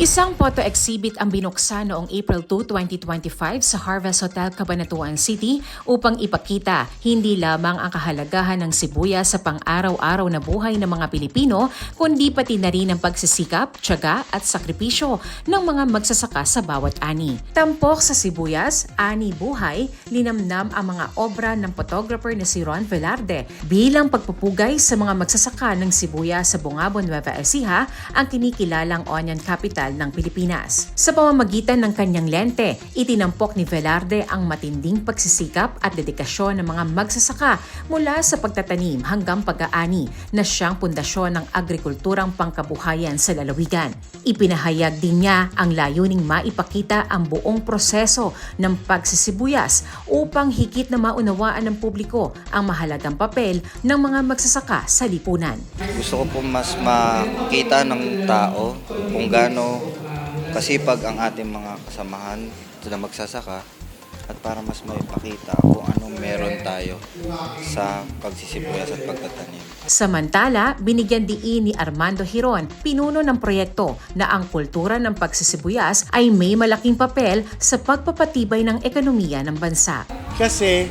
Isang photo exhibit ang binuksan noong April 2, 2025 sa Harvest Hotel, Cabanatuan City upang ipakita hindi lamang ang kahalagahan ng sibuyas sa pang-araw-araw na buhay ng mga Pilipino, kundi pati na rin ang pagsisikap, tiyaga at sakripisyo ng mga magsasaka sa bawat ani. Tampok sa sibuyas, ani buhay, linamnam ang mga obra ng photographer na si Ron Velarde bilang pagpupugay sa mga magsasaka ng sibuyas sa Bungabon, Nueva Ecija, ang kinikilalang onion capital ng Pilipinas. Sa pamamagitan ng kanyang lente, itinampok ni Velarde ang matinding pagsisikap at dedikasyon ng mga magsasaka mula sa pagtatanim hanggang pag-aani na siyang pundasyon ng agrikulturang pangkabuhayan sa lalawigan. Ipinahayag din niya ang layuning maipakita ang buong proseso ng pagsisibuyas upang higit na maunawaan ng publiko ang mahalagang papel ng mga magsasaka sa lipunan. Gusto ko po mas makita ng tao kung gaano kasipag ang ating mga kasamahan na magsasaka at para mas maipakita kung anong meron tayo sa pagsisibuyas at pagtatanim. Samantala, binigyan diin ni Armando Hiron, pinuno ng proyekto na ang kultura ng pagsisibuyas ay may malaking papel sa pagpapatibay ng ekonomiya ng bansa. Kasi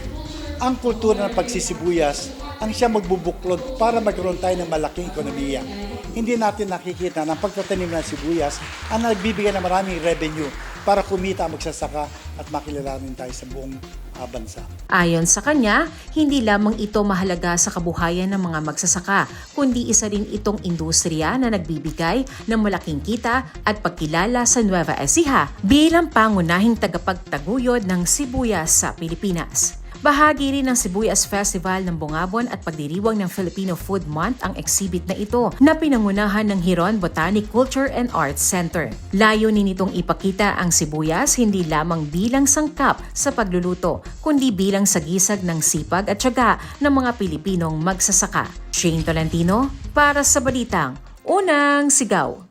ang kultura ng pagsisibuyas ang siya magbubuklod para magkaroon tayo ng malaking ekonomiya. Hindi natin nakikita na pagtatanim ng sibuyas ang nagbibigay ng maraming revenue para kumita ang magsasaka at makilalanin tayo sa buong ah, bansa. Ayon sa kanya, hindi lamang ito mahalaga sa kabuhayan ng mga magsasaka, kundi isa rin itong industriya na nagbibigay ng malaking kita at pagkilala sa Nueva Ecija bilang pangunahing tagapagtaguyod ng sibuyas sa Pilipinas. Bahagi rin ng Sibuyas Festival ng Bungabon at pagdiriwang ng Filipino Food Month ang exhibit na ito na pinangunahan ng Hiron Botanic Culture and Arts Center. Layunin nitong ipakita ang sibuyas hindi lamang bilang sangkap sa pagluluto, kundi bilang sagisag ng sipag at tiyaga ng mga Pilipinong magsasaka. Shane Tolentino para sa Balitang Unang Sigaw.